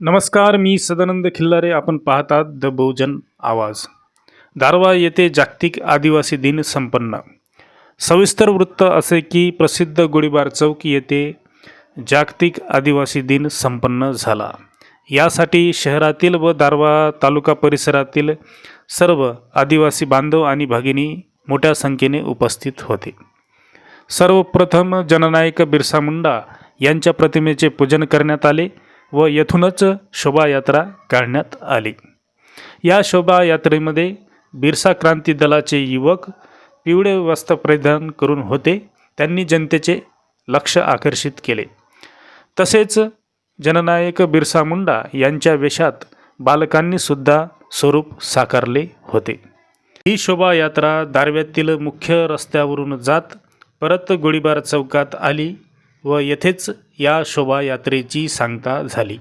नमस्कार मी सदानंद खिल्लारे. आपण पाहतात द बहुजन आवाज. दारवा येथे जागतिक आदिवासी दिन संपन्न. सविस्तर वृत्त असे की प्रसिद्ध गोळीबार चौक येथे जागतिक आदिवासी दिन संपन्न झाला. यासाठी शहरातील व दारवा तालुका परिसरातील सर्व आदिवासी बांधव आणि भगिनी मोठ्या संख्येने उपस्थित होते. सर्वप्रथम जननायक बिरसा मुंडा यांच्या प्रतिमेचे पूजन करण्यात आले. व येथूनच शोभायात्रा काढण्यात आली. या शोभायात्रेमध्ये बिरसा क्रांती दलाचे युवक पिवळे वस्त्र परिधान करून होते. त्यांनी जनतेचे लक्ष आकर्षित केले. तसेच जननायक बिरसा मुंडा यांच्या वेशात बालकांनीसुद्धा स्वरूप साकारले होते. ही शोभायात्रा दारव्यातील मुख्य रस्त्यावरून जात परत गोळीबार चौकात आली. व येथेच या शोभायात्रेची सांगता झाली.